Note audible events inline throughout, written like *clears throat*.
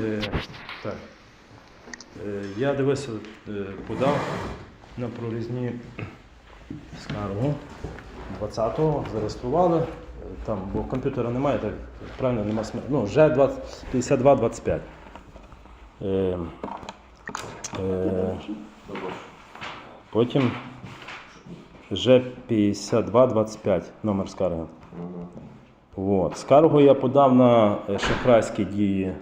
Е, так. Е, я дивився, е, подав на прорізні скаргу 20-го, зареєстрували. Там, бо комп'ютера немає, так правильно нема смерті. Ну, вже 20, 52-25. Е, е, потім вже 52-25 номер скарги. От. Скаргу я подав на шахрайські дії.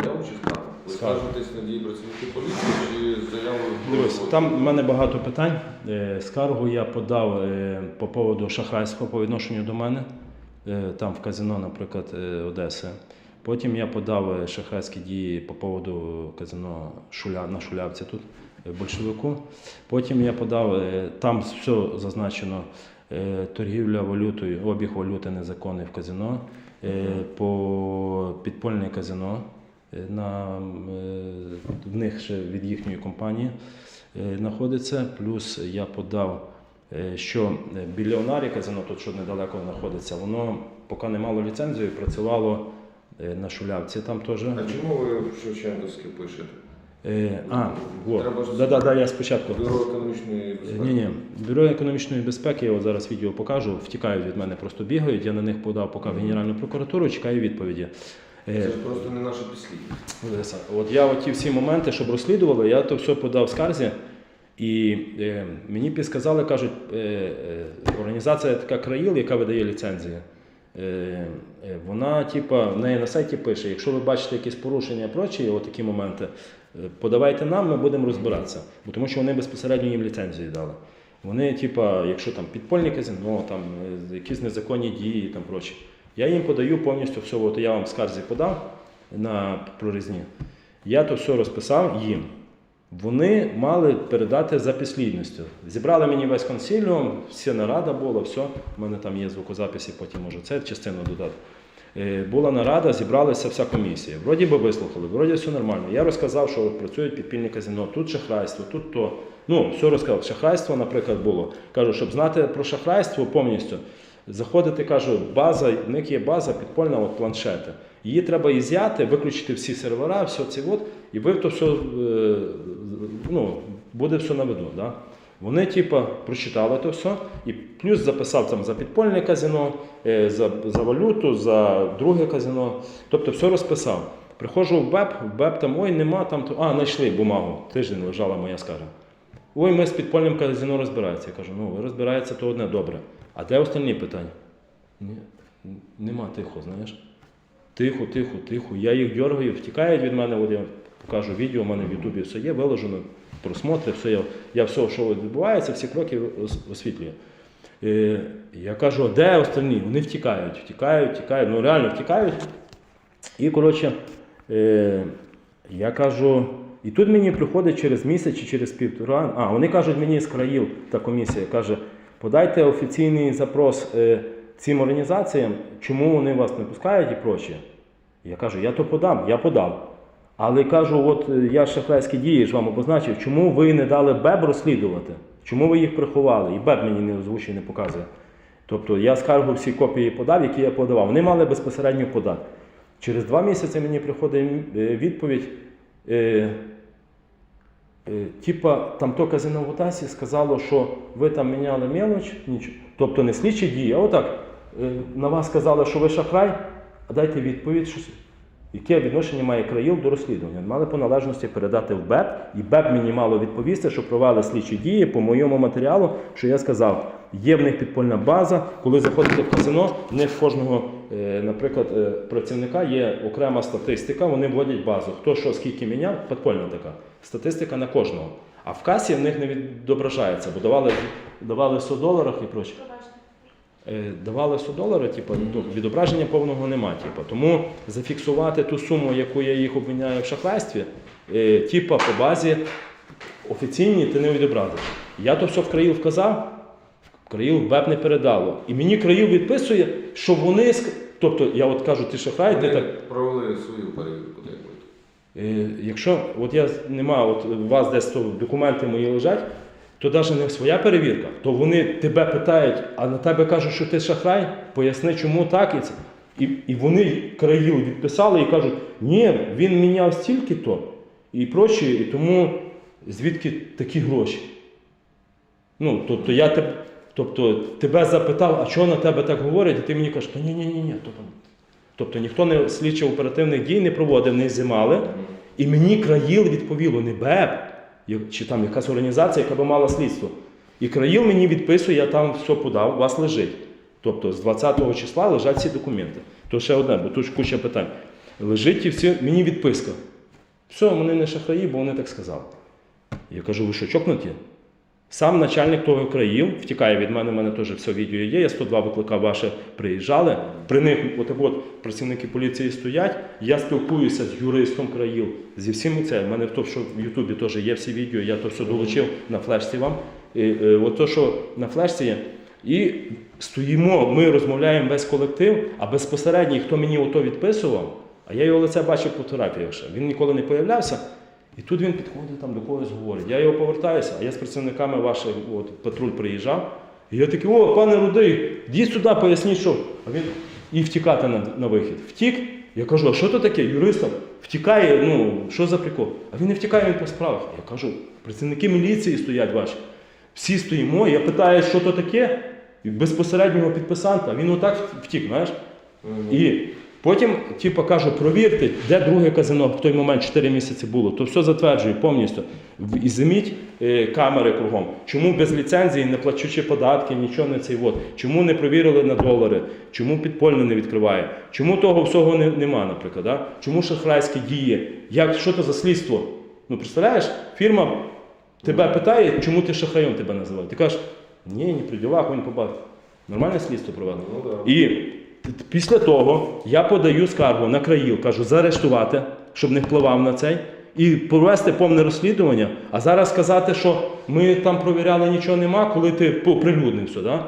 Заяву чи скаргу? Ви Скаргу. скажетесь на дії працівників поліції чи заяву? Дивись, там в мене багато питань. Е, Скаргу я подав е, по поводу шахрайства по відношенню до мене, е, там в казино, наприклад, е, Одеси. Потім я подав е, шахрайські дії по поводу казино Шуля, на Шулявці тут, е, большевику. Потім я подав, е, там все зазначено, е, торгівля валютою, обіг валюти незаконний в казино, е, по підпольне казино. Е, На, е, в них ще від їхньої компанії е, знаходиться. Плюс я подав, що е, біліонарі казино, тут що недалеко знаходиться, воно поки не мало ліцензію, працювало на шулявці там теж. А чому ви в Шевченківське пишете? Е, а, Треба от. Да, да, да, я спочатку. Бюро економічної безпеки. Ні, ні. Бюро економічної безпеки, я от зараз відео покажу, втікають від мене, просто бігають. Я на них подав поки в Генеральну прокуратуру, чекаю відповіді. Це Е, ж просто не наше. Леся, От я оті всі моменти, щоб розслідували, я то все подав скарзі. І е, мені підсказали, кажуть, е, е, організація така країл, яка видає ліцензії. Е, е, вона, типа, в неї на сайті пише: якщо ви бачите якісь порушення прочі, такі моменти, подавайте нам, ми будемо розбиратися. Бо тому що вони безпосередньо їм ліцензію дали. Вони, типа, якщо там підпольні казино, там е, якісь незаконні дії там прочі. Я їм подаю повністю все, от я вам скарзі подав на прорізні. Я то все розписав їм. Вони мали передати за підслідністю. Зібрали мені весь консиліум, вся нарада була, все. У мене там є звукозаписи, потім можу це частину додати. Е, Була нарада, зібралася вся комісія. Вроді би вислухали, вроді все нормально. Я розказав, що працюють підпільні казино, тут шахрайство, тут то. Ну, все розказав. Шахрайство, наприклад, було. Кажу, щоб знати про шахрайство повністю. Заходити, кажу, база, в них є база підпольна, от планшети. Її треба ізяти, виключити всі сервера, все це от, і ви то все, е, ну, буде все на виду. Да? Вони, типа, прочитали то все, і плюс записав там за підпольне казино, е, за, за валюту, за друге казино. Тобто все розписав. Приходжу в БЕП, в БЕП там, ой, нема там, а, знайшли бумагу, тиждень лежала моя скарга. Ой, ми з підпольним казино розбираємося. Я кажу, ну ви розбираєтеся, то одне добре. А де остальні питання? Ні, нема тихо, знаєш. Тихо, тихо, тихо. Я їх дергаю, втікають від мене. От я покажу відео, у мене в Ютубі все є, виложено, просмотри, все я, я все, що відбувається, всі кроки ос- освітлюю. Е, я кажу, де остальні? Вони втікають, втікають, втікають, ну реально втікають. І коротше, е, я кажу, і тут мені приходить через місяць чи через півтора. А, вони кажуть мені з країв, та комісія каже, подайте офіційний запрос е, цим організаціям, чому вони вас не пускають і прочее. Я кажу, я то подам, я подав. Але кажу, от е, я шахрайські дії ж вам обозначив, чому ви не дали БЕБ розслідувати? Чому ви їх приховали? І БЕБ мені не озвучує, не показує. Тобто я скаргу всі копії подав, які я подавав. Вони мали безпосередньо подати. Через два місяці мені приходить е, відповідь. Е, Типа там то казино в Утасі сказало, що ви там міняли мелоч, нічого. Тобто не слідчі дії, а отак е, на вас сказали, що ви шахрай, а дайте відповідь, що, яке відношення має країл до розслідування. Мали по належності передати в БЕП, і БЕП мені мало відповісти, що провели слідчі дії по моєму матеріалу, що я сказав, є в них підпольна база. Коли заходите в казино, в них кожного, е, наприклад, е, працівника є окрема статистика, вони вводять базу. Хто що скільки міняв, підпольна така. Статистика на кожного. А в касі в них не відображається, бо давали, давали 100 доларів і прочее. Е, Давали 100 доларів, типу, ну, відображення повного нема. Типу. Тому зафіксувати ту суму, яку я їх обміняю в шахрайстві, е, типу, по базі офіційній ти не відобразиш. Я то все в країл вказав, в країл БЕП не передало. І мені країл відписує, що вони. Тобто, я от кажу, ти шахрай, ти так. провели свою перевірку. Е, Якщо от я нема, от у вас десь то документи мої лежать, то навіть не своя перевірка, то вони тебе питають, а на тебе кажуть, що ти шахрай, поясни, чому так і це. І, і вони країл відписали і кажуть, ні, він міняв стільки-то і прочі, і тому звідки такі гроші? Ну, тобто я теб, тобто, тебе запитав, а чого на тебе так говорять, і ти мені кажеш, та ні, ні, ні, ні. Тобто, тобто ніхто не слідчо оперативних дій не проводив, не знімали. І мені країл відповіло, не як- чи там якась організація, яка би мала слідство. І країл мені відписує, я там все подав, у вас лежить. Тобто з 20 числа лежать всі документи. То ще одне, бо тут куча питань. Лежить і всі, мені відписка. Все, вони не шахраї, бо вони так сказали. Я кажу, ви що, чокнуті? Сам начальник того країв втікає від мене, в мене теж все відео є. Я 102 викликав ваше, приїжджали. При них от, от працівники поліції стоять. Я спілкуюся з юристом країв, зі всім це. У мене то, що в Ютубі теж є всі відео, я то все долучив на флешці вам. І, е, от то, що на флешці є. І стоїмо, ми розмовляємо весь колектив, а безпосередньо, хто мені ото відписував, а я його лице бачив по фотографіях ще. Він ніколи не появлявся. І тут він підходить там до когось говорить. Я його повертаюся, а я з працівниками ваших, от патруль приїжджав. І я такий, о, пане Рудий, йдіть сюди, поясніть, що. А він і втікати на, на вихід. Втік. Я кажу, а що то таке? Юристом втікає, ну, що за прикол? А він не втікає він по справах. Я кажу, працівники міліції стоять ваші. Всі стоїмо, я питаю, що то таке, безпосереднього підписанта, він отак втік, знаєш. І потім, типу, кажу, провірте, де друге казино в той момент 4 місяці було. То все затверджую повністю. І зиміть е, камери кругом. Чому без ліцензії, не плачучи податки, нічого не цей от. Чому не провірили на долари? Чому підпольно не відкриває? Чому того всього не, нема, наприклад? Да? Чому шахрайські дії? Як, що це за слідство? Ну, представляєш, фірма тебе питає, чому ти шахраєм тебе називають. Ти кажеш, ні, ні при ділах, він побачив. Нормальне слідство проведено. Ну, да. І після того я подаю скаргу на країл, кажу, заарештувати, щоб не впливав на цей, і провести повне розслідування. А зараз сказати, що ми там провіряли, нічого нема, коли ти оприлюднив все, да?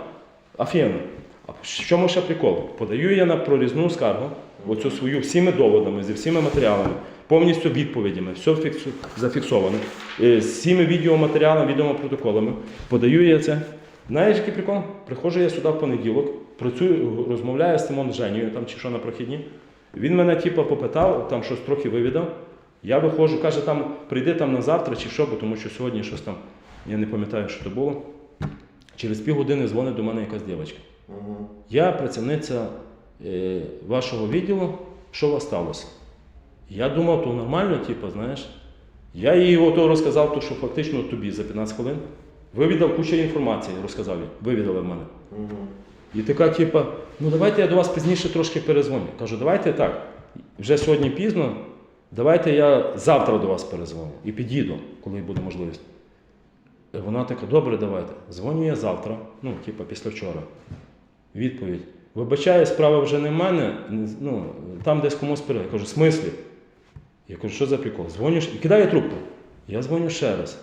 Афіно. А в чому ще прикол? Подаю я на прорізну скаргу, оцю свою всіми доводами, зі всіма матеріалами, повністю відповідями, все зафіксовано, е, з всіми відеоматеріалами, відеопротоколами. Подаю я це. Знаєш, який прикол? Приходжу я сюди в понеділок, працюю, розмовляю з Тимон Женєю, там чи що на прохідні. Він мене типу, попитав, там щось трохи вивідав. Я виходжу, каже, там прийди там на завтра чи що, бо тому що сьогодні щось там, я не пам'ятаю, що то було. Через півгодини дзвонить до мене якась дівчинка. Мгм. Я працівниця е, вашого відділу, що у вас сталося? Я думав, то нормально, типу, знаєш. Я їй ото розказав, то, що фактично тобі за 15 хвилин. Вивідав кучу інформації, розказав їй, вивідали в мене. Мгм. І така, типа, ну давайте я до вас пізніше трошки перезвоню. Кажу, давайте так. Вже сьогодні пізно, давайте я завтра до вас перезвоню і підійду, коли буде можливість. Вона така, добре, давайте. Дзвоню я завтра, ну, типа після вчора. Відповідь. Вибачаю, справа вже не в мене, ну, там десь комусь пере. Я кажу, в смислі? Я кажу, що за прикол? Дзвониш і кидає трубку. Я дзвоню ще раз.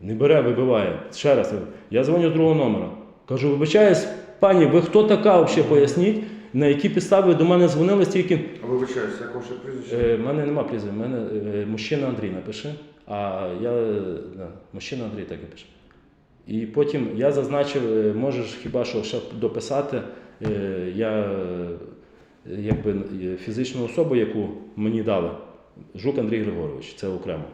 Не бере, вибиває. Ще раз. Я дзвоню з другого номера. Кажу, вибачаюсь, пані, ви хто така взагалі поясніть, на які підстави до мене дзвонили стільки. А вибачаюсь, як ваше прізвище? Е, в мене нема прізвища, в мене е, мужчина Андрій напише, а я е, да, мужчина Андрій так і пише. І потім я зазначив, е, можеш хіба що ще дописати, е, я е, якби е, фізичну особу, яку мені дали, Жук Андрій Григорович, це окремо.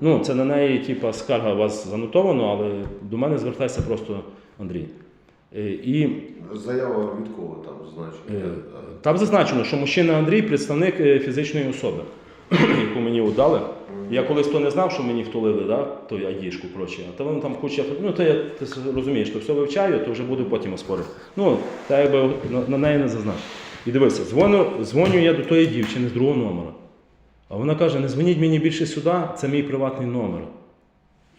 Ну, це на неї, типа, скарга у вас занотовано, але до мене звертайся просто Андрій. Е, І Заява від кого там значить? Е, Там зазначено, що мужчина Андрій представник е, фізичної особи, *clears throat* яку мені удали. Я колись то не знав, що мені втулили, да? той айдішку прочі. А то воно там куча. Ну, то я ти розумієш, то все вивчаю, то вже буду потім оспорити. Ну, та якби на, на неї не зазначив. І дивися, дзвоню, дзвоню я до тої дівчини з другого номера. А вона каже: не дзвоніть мені більше сюди, це мій приватний номер.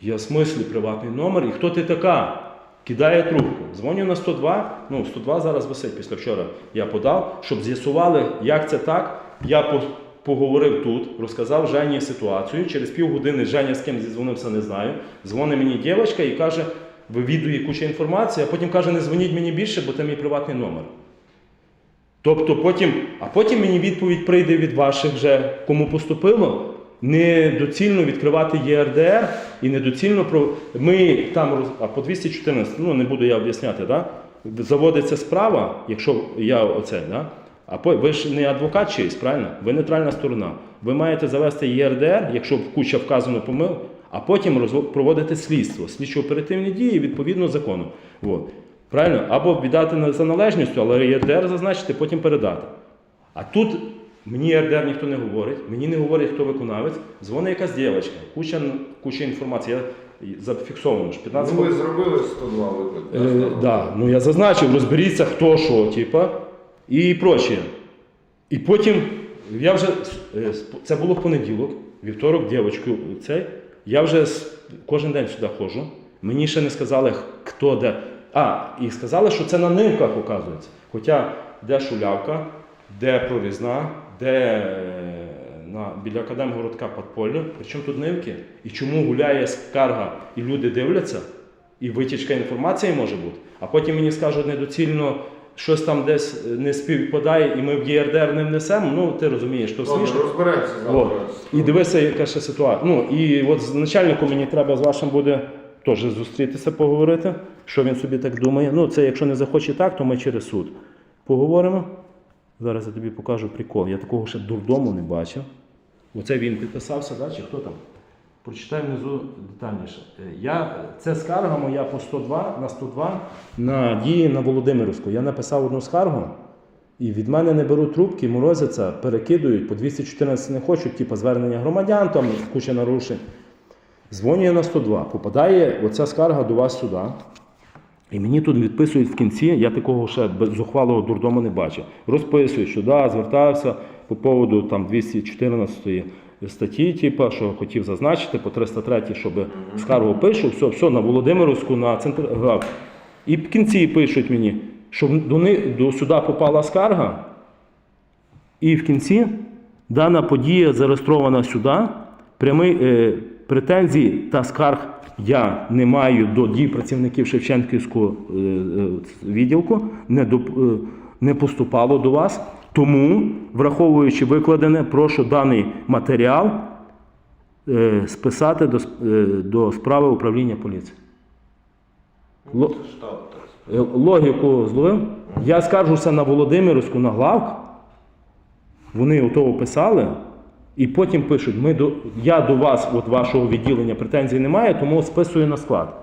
Я в приватний номер, і хто ти така? Кидає трубку. Дзвоню на 102. Ну, 102 зараз висить після вчора. Я подав, щоб з'ясували, як це так. Я поговорив тут, розказав Жені ситуацію. Через півгодини Женя з ким зізвонився, не знаю. Дзвонить мені дівчинка і каже, вивідує кучу інформації, а потім каже, не дзвоніть мені більше, бо це мій приватний номер. Тобто потім, а потім мені відповідь прийде від ваших вже, кому поступило. Недоцільно відкривати ЄРДР і недоцільно про ми там роз- а по 214, ну не буду я об'ясняти, да? заводиться справа, якщо я оце, да? А по- ви ж не адвокат чийсь, правильно? Ви нейтральна сторона. Ви маєте завести ЄРДР, якщо куча вказано помил, а потім розво- проводити слідство, слідчо-оперативні дії відповідно закону. От. Правильно? Або віддати за належністю, але ЄРДР зазначити, потім передати. А тут мені ЄРДР ніхто не говорить, мені не говорить, хто виконавець. Дзвонить якась дівчинка, куча, куча інформації. Я зафіксовано ж 15 Ну ви зробили 102 виклик. Е, да, ну я зазначив, розберіться, хто що, типа, і прочее. І потім я вже е, це було в понеділок, вівторок, дівчинку цей. Я вже кожен день сюди ходжу. Мені ще не сказали, хто де. А, і сказали, що це на нимках оказується. Хоча де шулявка, де прорізна, де е, на, біля Академгородка подполля. Причому тут нимки? І чому гуляє скарга, і люди дивляться, і витічка інформації може бути. А потім мені скажуть недоцільно, щось там десь не співпадає, і ми в ЄРДР не внесемо. Ну, ти розумієш, то смішно. розберемося завтра. І дивися, яка ще ситуація. Ну і от з начальником мені треба з вашим буде теж зустрітися, поговорити, що він собі так думає. Ну, це якщо не захоче так, то ми через суд поговоримо. Зараз я тобі покажу прикол. Я такого ще дурдому не бачив. Оце він підписався, да? чи хто там? Прочитай внизу детальніше. Е, Я, це скарга моя по 102 на 102 на дії на Володимирівську. Я написав одну скаргу, і від мене не беруть трубки, морозяться, перекидують, по 214 не хочуть, типу звернення громадян, там куча нарушень. Дзвонює на 102, попадає оця скарга до вас сюди. І мені тут відписують в кінці, я такого ще зухвалого дурдому не бачив. Розписують, що да, звертався по поводу там 214 статті, типу, що хотів зазначити, по 303, щоб скаргу пишу, все, все, на Володимировську, на центр. І в кінці пишуть мені, що до, ни- до сюди попала скарга, і в кінці дана подія зареєстрована сюди. Прямий е, претензій та скарг я не маю до дій працівників Шевченківського е, е, відділку, не, до, е, не поступало до вас. Тому, враховуючи викладене, прошу даний матеріал списати до, до справи управління поліції. Логіку зловив. Я скаржуся на Володимирівську на главк. Вони ото писали, і потім пишуть: ми до, я до вас, от вашого відділення, претензій немає, тому списую на склад.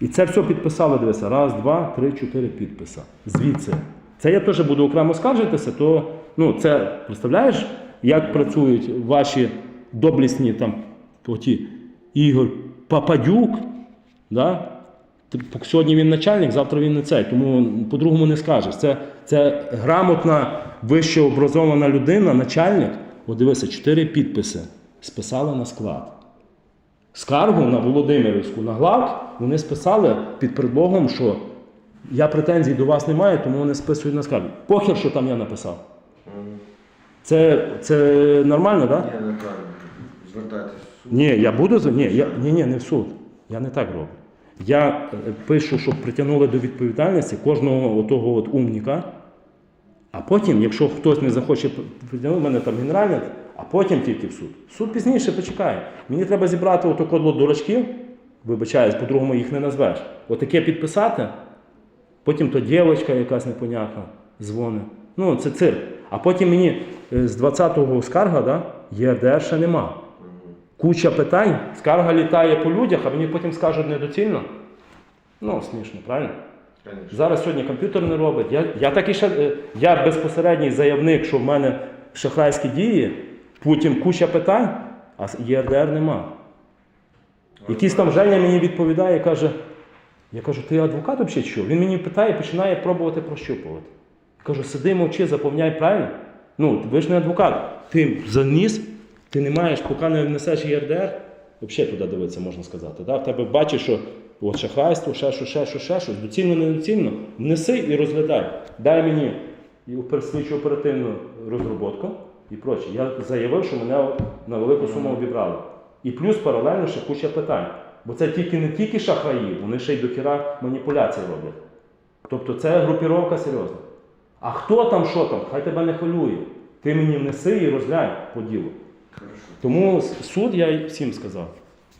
І це все підписали, дивися, раз, два, три, чотири підписи. Звідси. Це я теж буду окремо скаржитися, то ну, це представляєш, як працюють ваші доблісні там оті Ігор Пападюк, да? Сьогодні він начальник, завтра він не цей, тому по-другому не скажеш. Це, це грамотна, вище образована людина, начальник. От дивися, чотири підписи списали на склад. Скаргу на Володимирівську на главк вони списали під предлогом, що я претензій до вас не маю, тому вони списують на скаргу. Похер, що там я написав. Це, це нормально, так? Ні, неправильно. Звертайтесь в суд. Ні, я буду за- ні, я, ні, ні, не в суд. Я не так роблю. Я е, пишу, щоб притягнули до відповідальності кожного отого от умніка, а потім, якщо хтось не захоче притягнути, в мене там генеральний, а потім тільки в суд. Суд пізніше почекає. Мені треба зібрати ото кодло дурачків, вибачаюсь, по-другому їх не назвеш. Отаке підписати, потім то дівчинка якась непонятна дзвонить. Ну, це цирк. А потім мені е, з 20-го скарга, да, ЄРДР ще нема. Куча питань, скарга літає по людях, а мені потім скажуть недоцільно. Ну, смішно, правильно? Конечно. Зараз сьогодні комп'ютер не робить. Я, я такий ще, е, я безпосередній заявник, що в мене шахрайські дії, потім куча питань, а ЄРДР нема. Якийсь там Женя мені відповідає, каже, я кажу, ти адвокат взагалі що? Він мені питає, починає пробувати прощупувати. Кажу, сиди, мовчи, заповняй правильно. Ну, ви ж не адвокат. Ти заніс, ти не маєш, поки не внесеш ЄРДР, взагалі туди дивитися, можна сказати. Да? В тебе бачиш, що от шахрайство, ще що, ще що, ще щось, доцільно, недоцільно, внеси і розглядай. Дай мені слідчу оперативну розробку і проче. Я заявив, що мене на велику суму обібрали. І плюс паралельно ще куча питань. Бо це тільки не тільки шахраї, вони ще й до хіра маніпуляції роблять. Тобто це групіровка серйозна. А хто там, що там, хай тебе не хвилює. Ти мені внеси і розглянь по ділу. Тому суд я всім сказав.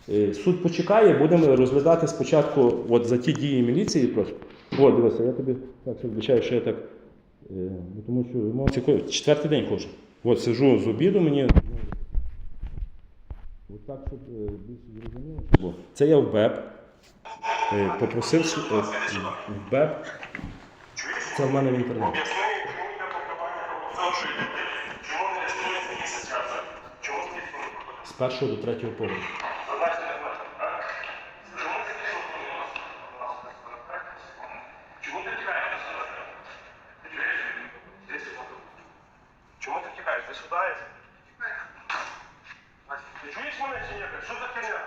Е, Суд почекає, будемо розглядати спочатку от за ті дії міліції просто. О, дивися, я тобі так вибачаю, що я так ну, тому що емоції ко- четвертий день ходжу. От сижу з обіду, мені. От так, щоб е, більш зрозуміло. Це я в БЕП. Е, Попросив е, в БЕП. Це в мене в інтернеті. З першого до третього поверху. Задача не знаю, а? Чому ти пішов? Чому ти тікаєш? Ти тікаєш? Ти сюди. Чому ти тікаєш? Ти сюди? Ти чуєш мене чи ні? Що за херня?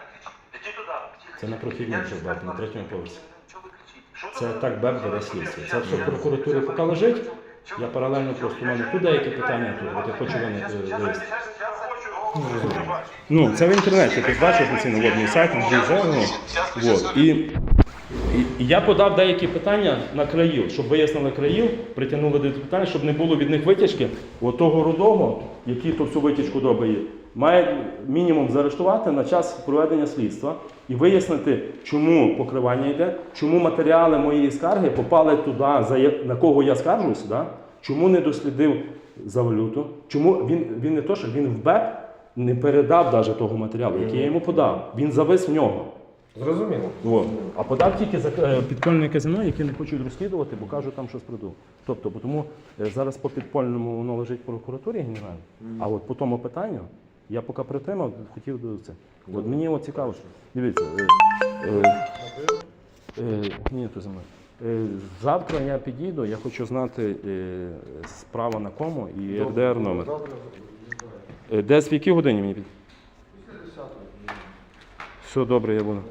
Іди туди. Це на прохідні вже БЕП, на третьому поверсі. Це так БЕП веде слідство. Це все в прокуратурі поки лежить. Я паралельно просто в мене тут деякі питання, тут от я хочу вони е, вивести. Ну, це в інтернеті, ти бачиш офіційно от мій сайт, ну, от. І, і, я подав деякі питання на країл, щоб вияснили країл, притягнули до питання, щоб не було від них витяжки. От того рудого, який ту всю витяжку робить, має мінімум заарештувати на час проведення слідства і вияснити, чому покривання йде, чому матеріали моєї скарги попали туди, на кого я скаржуюся, да? чому не дослідив за валюту, чому він, він не то, що він в БЕП не передав навіть того матеріалу, який я йому подав. Він завис в нього. Зрозуміло. От. А подав тільки за е, підпольне казино, яке не хочуть розслідувати, бо кажуть, там щось придумав. Тобто, тому е, зараз по підпольному воно лежить в прокуратурі генеральній, а от по тому питанню я поки притримав, хотів до це. От мені от цікаво, що дивіться. Е, е, е, ні, то за мною. Е, завтра я підійду, я хочу знати е, справа на кому і РДР номер. Добре, Е, Десь в якій годині мені підійти? Все добре, я буду.